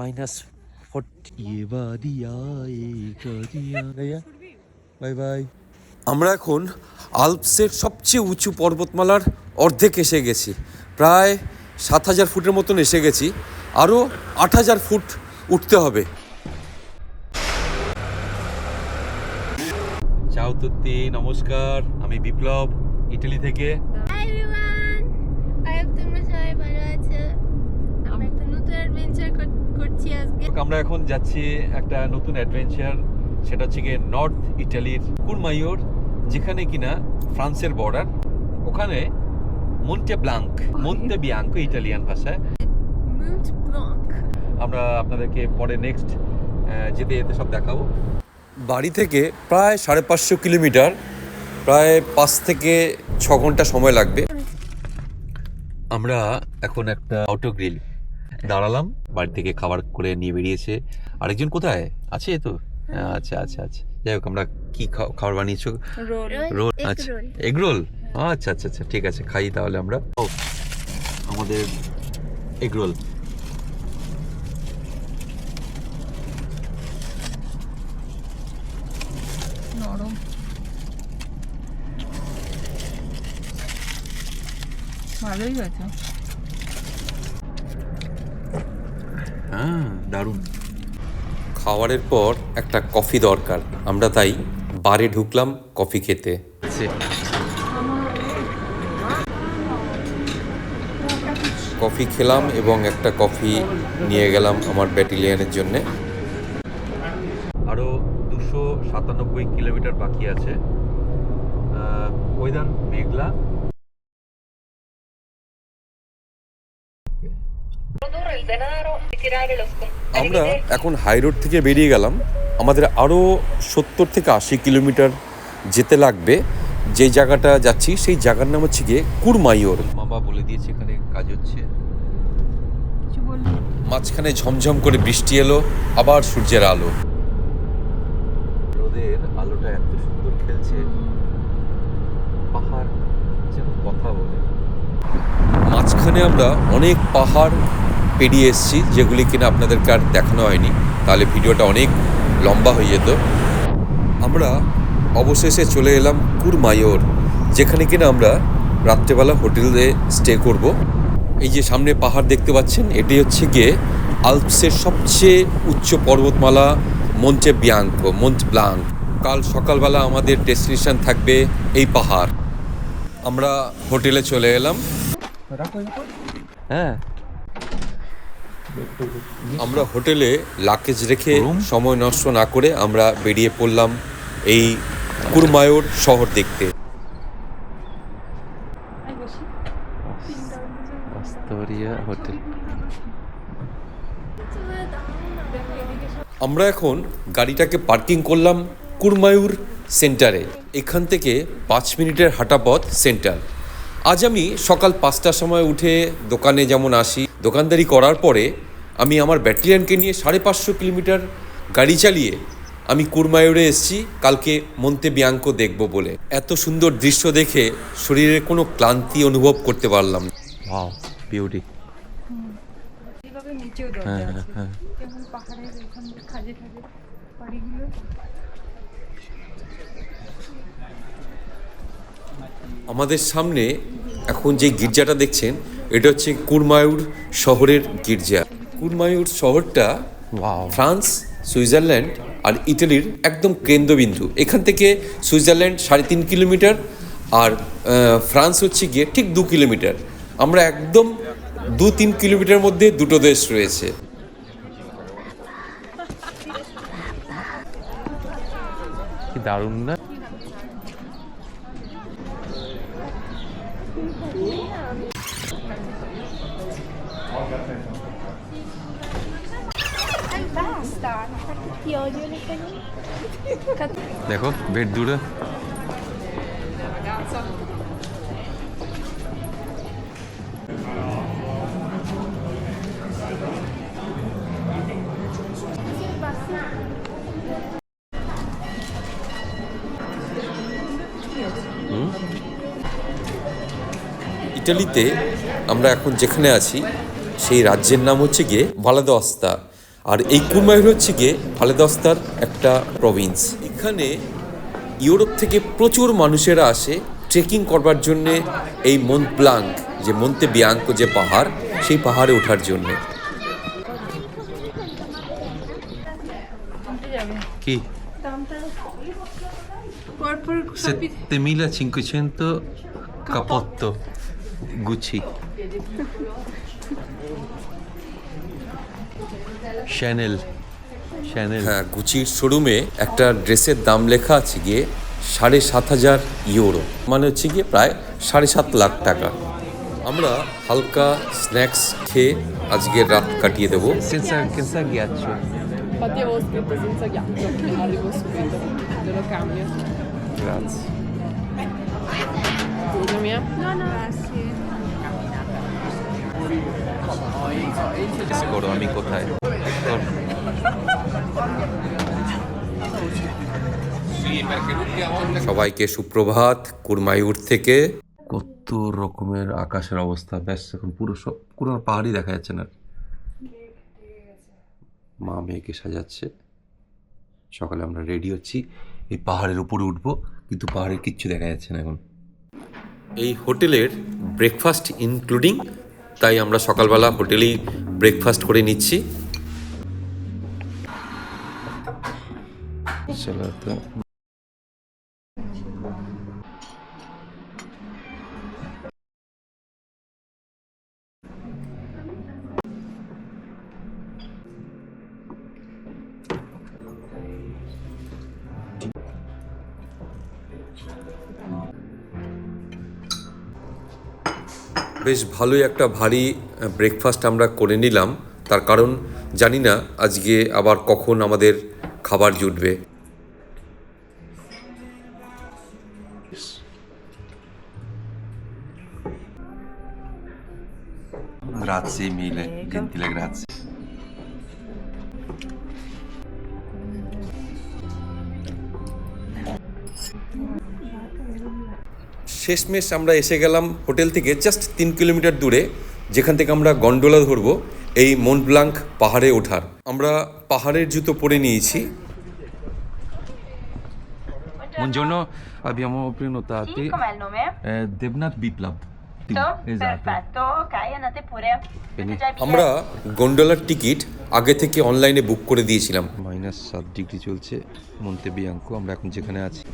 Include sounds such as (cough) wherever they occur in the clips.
Minus forty bye bye আমরা এখন আলপসের সবচেয়ে উঁচু পর্বতমালার অর্ধেক এসে গেছি। প্রায় সাত হাজার ফুটের মতন এসে গেছি। আরও আট হাজার ফুট উঠতে হবে। চাও তুত্তি নমস্কার। আমি বিপ্লব ইটালি থেকে হাই এভরিওয়ান আই হোপ তোমরা সবাই ভালো আছো আমরা একটা নতুন অ্যাডভেঞ্চার করছি আজকে আমরা এখন যাচ্ছি একটা নতুন অ্যাডভেঞ্চার সেটা হচ্ছে গিয়ে নর্থ ইটালির কুরমাইওর যেখানে কিনা ফ্রান্সের বর্ডার ওখানে Monte Blanc Monte Bianco Italian ভাষায়। আমরা আপনাদেরকে পরে নেক্সট যেতে যেতে সব দেখাবো। বাড়ি থেকে প্রায় সাড়ে পাঁচশো কিলোমিটার প্রায় পাঁচ থেকে ছ ঘণ্টা সময় লাগবে। আমরা এখন একটা অটো গ্রিল দাঁড়ালাম বাড়ি থেকে খাবার করে নিয়ে বেরিয়েছে। আরেকজন কোথায়? আছে তো? আচ্ছা আচ্ছা আচ্ছা। যাই হোক আমরা কি খা- খাবার বানিয়েছো? রোল। রোল আচ্ছা। Egg roll? আচ্ছা আচ্ছা আচ্ছা ঠিক আছে খাই তাহলে আমরা। ও আমাদের এগ রোল। ভালোই হয়েছে। হ্যাঁ দারুণ। খাবারের পর একটা কফি দরকার। আমরা তাই বারে ঢুকলাম কফি খেতে। কফি খেলাম এবং একটা কফি নিয়ে গেলাম আমার ব্যাটালিয়ানের জন্য। আরও দুশো সাতানব্বই কিলোমিটার বাকি আছে। ওয়েদার মেঘলা আমরা এখন হাই রোড থেকে বেরিয়ে গেলাম। আমাদের আরও সত্তর থেকে আশি কিলোমিটার যেতে লাগবে। যে জায়গাটা যাচ্ছি সেই জায়গার নাম হচ্ছে গিয়ে কুরমাইওর। মামা বলে দিয়েছে এখানে কাজ হচ্ছে। মাঝখানে ঝমঝম করে বৃষ্টি এলো আবার সূর্যের আলো। রোদের আলোটা এত সুন্দর খেলছে। পাহাড় যেন কথা বলে। মাঝখানে আমরা অনেক পাহাড় পেরিয়ে এসেছি যেগুলি কিনা আপনাদেরকে আর দেখানো হয়নি তাহলে ভিডিওটা অনেক লম্বা হয়ে যেত। আমরা অবশেষে চলে এলাম কুরমায়োর যেখানে কিনা আমরা রাত্রেবেলা হোটেলে স্টে করব। এই যে সামনে পাহাড় দেখতে পাচ্ছেন এটি হচ্ছে গিয়ে আলপসের সবচেয়ে উচ্চ পর্বতমালা মঞ্চে বিয়াঙ্কো মঞ্চ ব্লাঙ্ক। কাল সকালবেলা আমাদের ডেস্টিনেশন থাকবে এই পাহাড়। আমরা হোটেলে চলে এলাম। হ্যাঁ। আমরা হোটেলে লাকেজ রেখে সময় নষ্ট না করে আমরা বেরিয়ে পড়লাম এই কুরমায়োর শহর দেখতে। হোটেল। আমরা এখন গাড়িটাকে পার্কিং করলাম কুরমায়ুর সেন্টারে। এখান থেকে পাঁচ মিনিটের হাঁটা পথ সেন্টার আজ আমি সকাল পাঁচটার সময় উঠে দোকানে যেমন আসি দোকানদারি করার পরে আমি আমার ব্যাটালিয়ানকে নিয়ে সাড়ে পাঁচশো কিলোমিটার গাড়ি চালিয়ে আমি কুরমায়ুরে এসেছি কালকে মন্তে বিয়াঙ্কো দেখব বলে। এত সুন্দর দৃশ্য দেখে শরীরে কোনো ক্লান্তি অনুভব করতে পারলাম ওয়াও বিউটি এইভাবে হ্যাঁ হ্যাঁ বাড়িগুলো? আমাদের সামনে এখন যে গির্জাটা দেখছেন এটা হচ্ছে কুরমায়ুর শহরের গির্জা। কুরমায়ুর শহরটা ফ্রান্স সুইজারল্যান্ড আর ইটালির একদম কেন্দ্রবিন্দু। এখান থেকে সুইজারল্যান্ড সাড়ে তিন কিলোমিটার আর ফ্রান্স হচ্ছে গিয়ে ঠিক দু কিলোমিটার। আমরা একদম দু তিন কিলোমিটার মধ্যে দুটো দেশ রয়েছে। দারুণ না? দেখো বেড দূরে। ইটালিতে আমরা এখন যেখানে আছি সেই রাজ্যের নাম হচ্ছে গিয়ে ভালাদস্তা আর এই কুরমায়ুর হচ্ছে গিয়ে ফালেদস্তার একটা প্রভিন্স এখানে ইউরোপ থেকে প্রচুর মানুষেরা আসে ট্রেকিং করবার জন্যে এই মন্ত ব্লাঙ্ক যে মন্তে বিয়াঙ্ক যে পাহাড় সেই পাহাড়ে ওঠার জন্যে। কি? পরপর 7500 capotto Gucci (laughs) (laughs) শ্যানেল শ্যানেল হ্যাঁ গুচির শোরুমে একটা ড্রেসের দাম লেখা আছে গিয়ে সাড়ে সাত হাজার ইউরো মানে হচ্ছে গিয়ে প্রায় সাড়ে সাত লাখ টাকা। আমরা হালকা স্ন্যাক্স খেয়ে আজকে রাত কাটিয়ে দেব। করো আমি কোথায়? সবাইকে সুপ্রভাত কুরমায়ুর থেকে। কত রকমের আকাশের অবস্থা। ব্যাস এখন পুরো সব পুরো পাহাড়ই দেখা যাচ্ছে না। মা মেয়েকে সাজাচ্ছে। সকালে আমরা রেডি হচ্ছি। এই পাহাড়ের উপরে উঠবো কিন্তু পাহাড়ের কিচ্ছু দেখা যাচ্ছে না এখন। এই হোটেলের ব্রেকফাস্ট ইনক্লুডিং তাই আমরা সকালবেলা হোটেলেই ব্রেকফাস্ট করে নিচ্ছি। বেশ ভালোই একটা ভারী ব্রেকফাস্ট আমরা করে নিলাম তার কারণ জানি না আজকে আবার কখন আমাদের খাবার জুটবে Grazie mille, gentile grazie. শেষমেশ আমরা এসে গেলাম হোটেল থেকে জাস্ট তিন কিলোমিটার দূরে যেখান থেকে আমরা গন্ডোলা ধরবো এই মন্টব্লাঙ্ক পাহাড়ে ওঠার আমরা পাহাড়ের জুতো পরে নিয়েছি Buongiorno, abbiamo prenotato Sì, com'è il nome? eh, Devnath Biplab. Perfetto, ok, andate pure. Bene. Avete già i biglietti? আমরা গন্ডোলার টিকিট আগে থেকে অনলাইনে বুক করে দিয়েছিলাম মাইনাস সাত ডিগ্রি চলছে মন্তে বিয়াঙ্কো আমরা এখন যেখানে আছি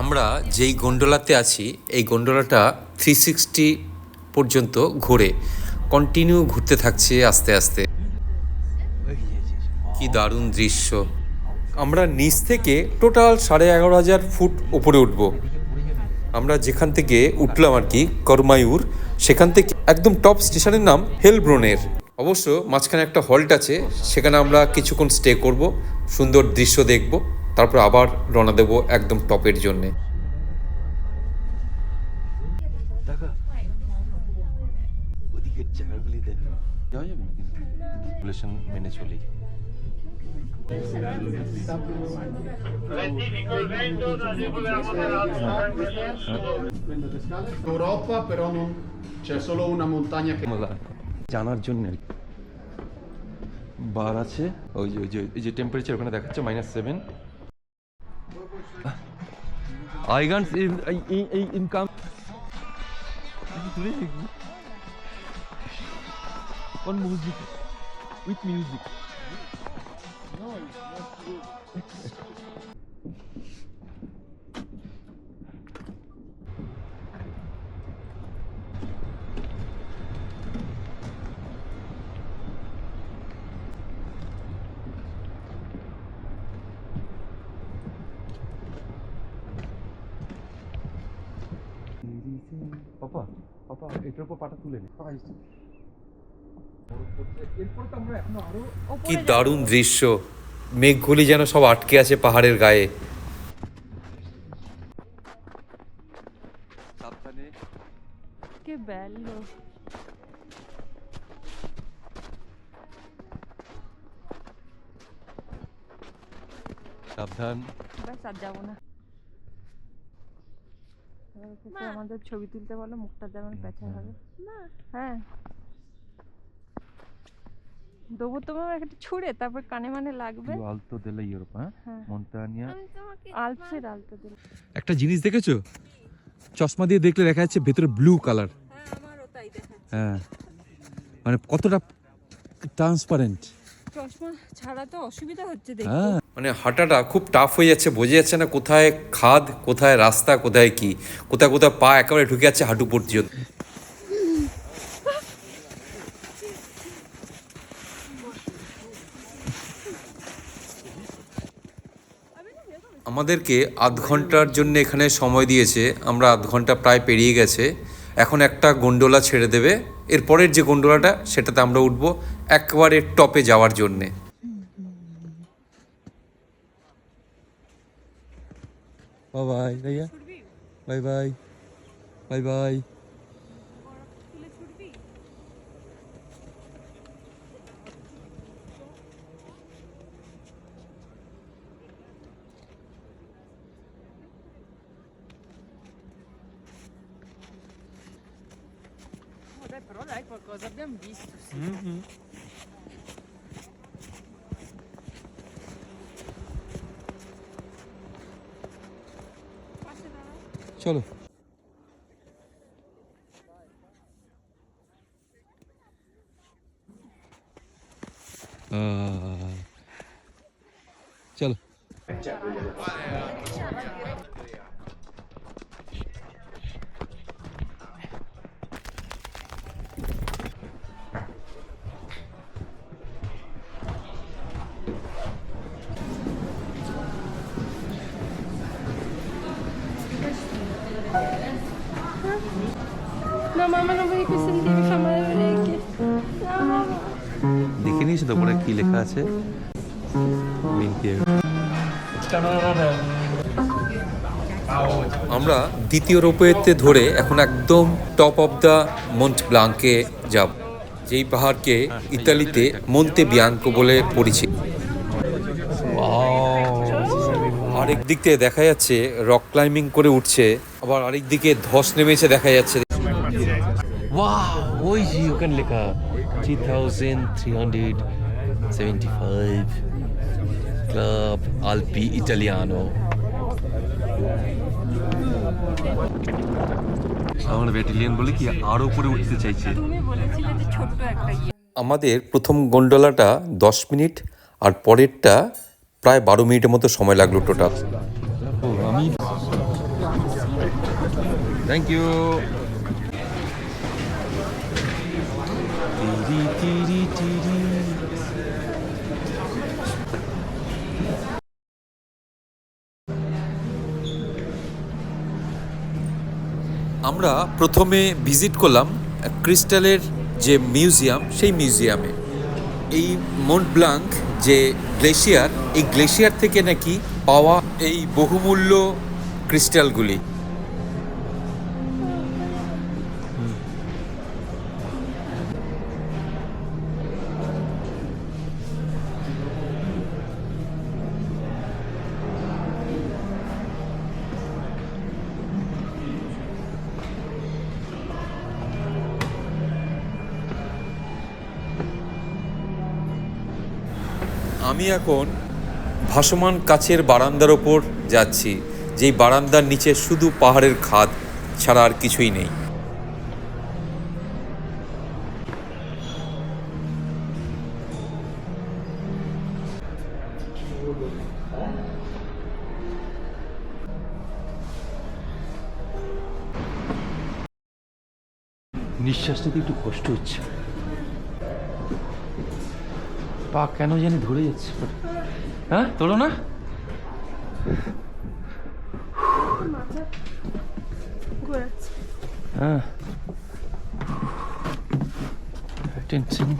আমরা যেই গন্ডোলাতে আছি এই গন্ডোলাটা থ্রি সিক্সটি পর্যন্ত ঘোরে। কন্টিনিউ ঘুরতে থাকছে আস্তে আস্তে। কি দারুণ দৃশ্য। আমরা নিচ থেকে টোটাল সাড়ে এগারো হাজার ফুট উপরে উঠব। আমরা যেখান থেকে উঠলাম আর কি, করমায়ুর, সেখান থেকে একদম টপ স্টেশনের নাম হেলব্রোনের অবশ্য মাঝখানে একটা হল্ট আছে, সেখানে আমরা কিছুক্ষণ স্টে করব, সুন্দর দৃশ্য দেখব, তারপর আবার রওনা দেবো একদম টপের জন্যে। ওদিকের জায়গাগুলি দেখ যাওয়া যাবে না কিন্তু রেগুলেশন মেনে চলি Europa però non c'è solo una montagna che কমলা জানার জন্য বার আছে? ওই যে ওই যে এই যে টেম্পারেচার ওখানে দেখাচ্ছে মাইনাস সেভেন আইগান্স এই ইনকাম কোন মিউজিক উইথ মিউজিক পাপা পাপা এটার উপর পাটা তুলে নে কি দারুণ দৃশ্য। মেঘগুলি যেন সব আটকে আছে পাহাড়ের গায়ে। সাবধান। যাব না। আমাদের ছবি তুলতে বলো মুখটা যেমন পেঁচা হবে। হ্যাঁ। দেবো তোমার একটা ছুঁড়ে তারপর কানে মানে লাগবে। alto dell'Europa, eh? হ্যাঁ? Montagna আমি আলপসের আলতো দিল একটা জিনিস দেখেছ? চশমা দিয়ে দেখলে দেখা যাচ্ছে ভেতরে ব্লু কালার হ্যাঁ মানে কতটা ট্রান্সপারেন্ট চশমা ছাড়া তো অসুবিধা হচ্ছে হ্যাঁ। মানে হাঁটাটা খুব টাফ হয়ে যাচ্ছে বোঝা যাচ্ছে না কোথায় খাদ কোথায় রাস্তা কোথায় কি। কোথায় কোথায় পা একেবারে ঢুকে যাচ্ছে হাঁটু পর্যন্ত। আমাদেরকে আধ ঘণ্টার জন্য এখানে সময় দিয়েছে। আমরা আধ ঘণ্টা প্রায় পেরিয়ে গেছে। এখন একটা গন্ডোলা ছেড়ে দেবে। এরপরের যে গন্ডোলাটা সেটাতে আমরা উঠব একবারে টপে যাওয়ার জন্যে। Bye bye bye. Bye bye. Vabbè, però dai, qualcosa abbiamo visto. চলো আহ, চলো No, দেখে নিয়েছো তো ওপরে কি লেখা আছে. আমরা দ্বিতীয় রোপওয়েতে ধরে এখন একদম টপ অফ দ্য মন্ট ব্লাঙ্কে যাব। যেই পাহাড়কে ইতালিতে মন্তে বিয়াঙ্কো বলে পরিচিত। আরেক দিক থেকে দেখা যাচ্ছে রক ক্লাইম্বিং করে উঠছে আবার আরেক দিকে ধস নেমেছে দেখা যাচ্ছে। Wow, ওই যে ওখানে লেখা 3375 ক্লাব আলপি ইটালিয়ানো আমার ব্যাটালিয়ন বলে কি আরও উপরে উঠতে চাইছে? তুমি বলেছিলে যে ছোট্ট একটা আমাদের প্রথম গন্ডোলাটা দশ মিনিট আর পরেরটা প্রায় বারো মিনিটের মতো সময় লাগল টোটাল। থ্যাংক ইউ আমরা প্রথমে ভিজিট করলাম ক্রিস্টালের যে মিউজিয়াম সেই মিউজিয়ামে এই মন্ট ব্লাঙ্ক যে গ্লেশিয়ার এই গ্লেশিয়ার থেকে নাকি পাওয়া এই বহুমূল্য ক্রিস্টালগুলি। এখন ভাসমান কাছের বারান্দার ওপর যাচ্ছি। যেই বারান্দার নিচে শুধু পাহাড়ের খাদ ছাড়া আর কিছুই নেই। নিঃশ্বাস নিতে একটু কষ্ট হচ্ছে। পা কেন জানি ধরে যাচ্ছে হ্যাঁ তোলো না। হ্যাঁ। টেনশন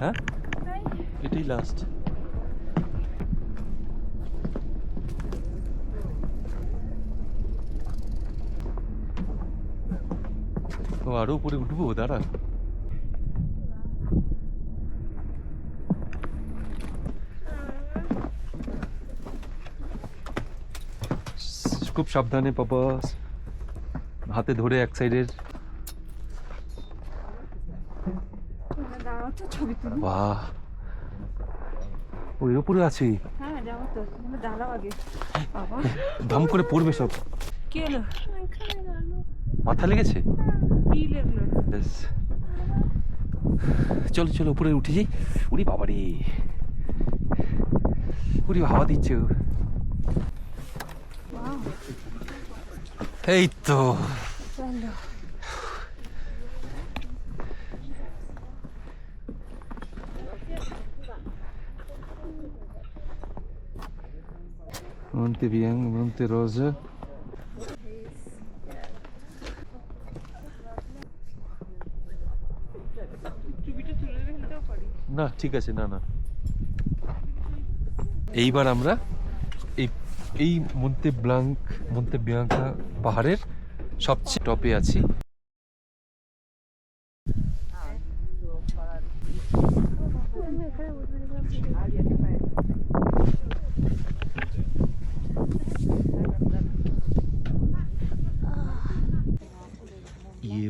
হ্যাঁ? এটাই লাস্ট আরও উপরে উঠবো দাঁড়া। খুব সাবধানে পাপা। হাতে ধরে এক সাইডের। বাহ। ওই উপরে আছি। হ্যাঁ ধাম করে পড়বে সব। কি হলো? মাথা লেগেছে? কি লাগল ব্যাস। চলো চলো উপরে উঠে যাই। উড়ি বাবা রে উড়ি হাওয়া দিচ্ছে এই তো। Monte Bianco, Monte Rosa. ছবিটা তুলে ফেলতেও পারি না, ঠিক আছে, না না। এইবার আমরা এই এই মন্তে ব্লাঙ্ক, মন্তে বিয়াঙ্কা পাহাড়ের সবচেয়ে টপে আছি।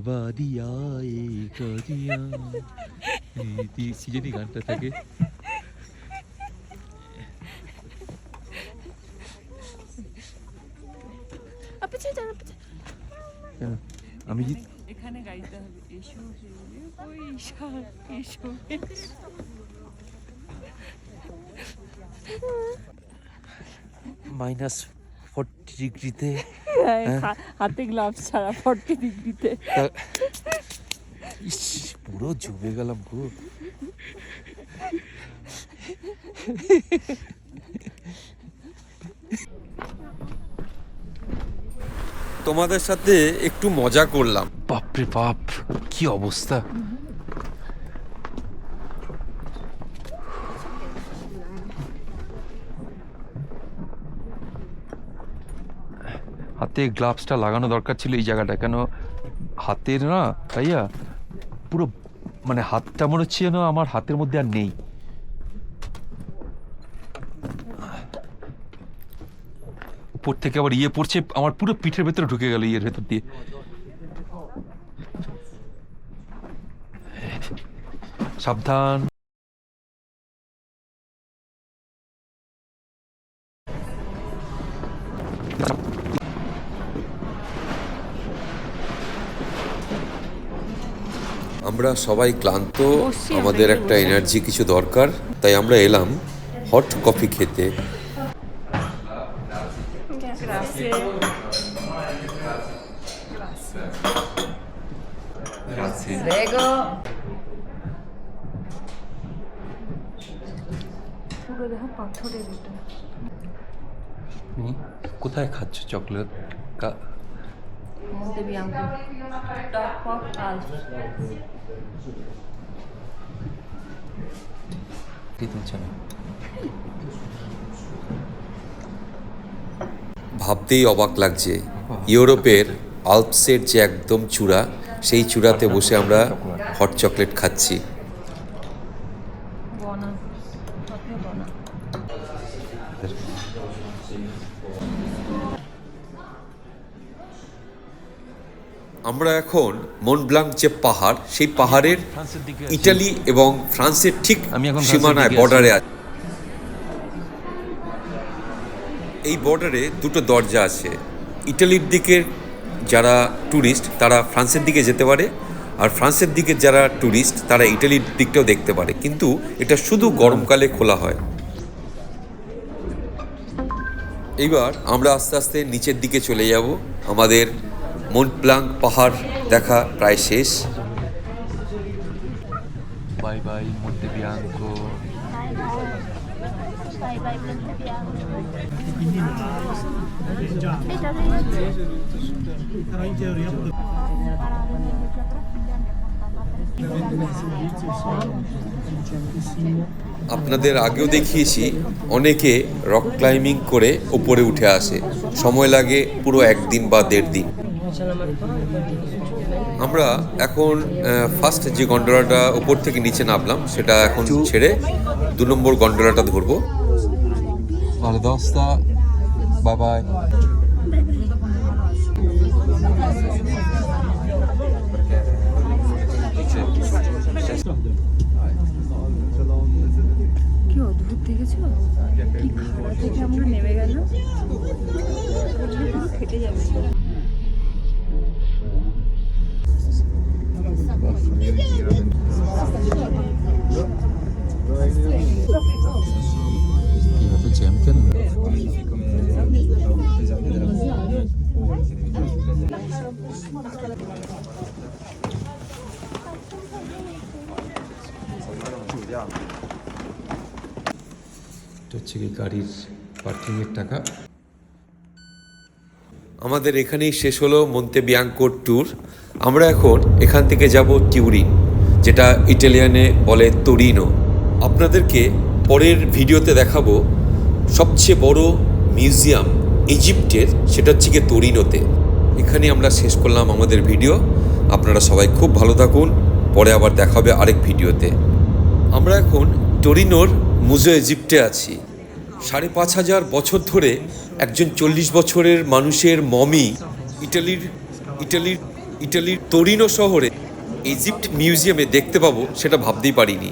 বাদিয়া এ কাদিয়া এই গানটা থাকে? আমি এখানে গাইতে হবে এসো শিউলি এসো। মাইনাস ফোরটি ডিগ্রিতে হা- হাতে গ্লাভস ছাড়া ফর্টি ডিগ্রিতে। পুরো জমে গেলাম পুরো তোমাদের সাথে একটু মজা করলাম। বাপরে বাপ, কি অবস্থা? হাতে গ্লাভসটা লাগানো দরকার ছিল এই জায়গাটা কেন হাতের না, ভাইয়া? পুরো মানে হাতটা মনে হচ্ছে যেন আমার হাতের মধ্যে আর নেই। উপর থেকে আবার ইয়ে পড়ছে, আমার পুরো পিঠের ভেতরে ঢুকে গেল ইয়ের ভেতর দিয়ে। সাবধান। আমরা সবাই ক্লান্ত আমাদের একটা এনার্জি কিছু দরকার তাই আমরা এলাম হট কফি খেতে। কোথায় খাচ্ছ? চকলেট টপ অফ আলস কি তুলছে না ভাবতেই অবাক লাগছে। ইউরোপের আলপসের যে একদম চূড়া সেই চূড়াতে বসে আমরা হট চকলেট খাচ্ছি। আমরা এখন মনব্লাঙ্ক যে পাহাড় সেই পাহাড়ের দিকে। ইটালি এবং ফ্রান্সের ঠিক সীমানায় বর্ডারে আছে। এই বর্ডারে দুটো দরজা আছে। ইটালির দিকের যারা ট্যুরিস্ট তারা ফ্রান্সের দিকে যেতে পারে আর ফ্রান্সের দিকে যারা ট্যুরিস্ট তারা ইটালির দিকটাও দেখতে পারে। কিন্তু এটা শুধু গরমকালে খোলা হয়। এইবার আমরা আস্তে আস্তে নিচের দিকে চলে যাব। আমাদের মনপ্লাঙ্ক পাহাড় দেখা প্রায় শেষ। বাই বাই মধ্যে বিয়াঙ্কো আপনাদের আগেও দেখিয়েছি অনেকে রক ক্লাইম্বিং করে ওপরে উঠে আসে। সময় লাগে পুরো একদিন বা দেড় দিন আমরা এখন ফার্স্ট যে গন্ডোলাটা ওপর থেকে নিচে নামলাম সেটা এখন ছেড়ে দু নম্বর গন্ডোলাটা ধরবো. Bye bye. কি অদ্ভুত দেখেছ কি খাড়া থেকে আমরা নেমে গেল ফেটে যাবে গাড়ির পার্কিংয়ের টাকা। আমাদের এখানেই শেষ হলো মন্তে বিয়াঙ্কোর ট্যুর আমরা এখন এখান থেকে যাব টিউরিন, যেটা ইটালিয়ানে বলে তোরিনো আপনাদেরকে পরের ভিডিওতে দেখাবো সবচেয়ে বড় মিউজিয়াম ইজিপ্টের, সেটা হচ্ছে গিয়ে তোরিনোতে এখানে আমরা শেষ করলাম আমাদের ভিডিও। আপনারা সবাই খুব ভালো থাকুন। পরে আবার দেখা হবে আরেক ভিডিওতে। আমরা এখন টরিনোর মুজো ইজিপ্টে আছি। সাড়ে পাঁচ হাজার বছর ধরে একজন চল্লিশ বছরের মানুষের মমি ইটালির ইটালির ইটালির তরিনো শহরে ইজিপ্ট মিউজিয়ামে দেখতে পাবো, সেটা ভাবতেই পারিনি।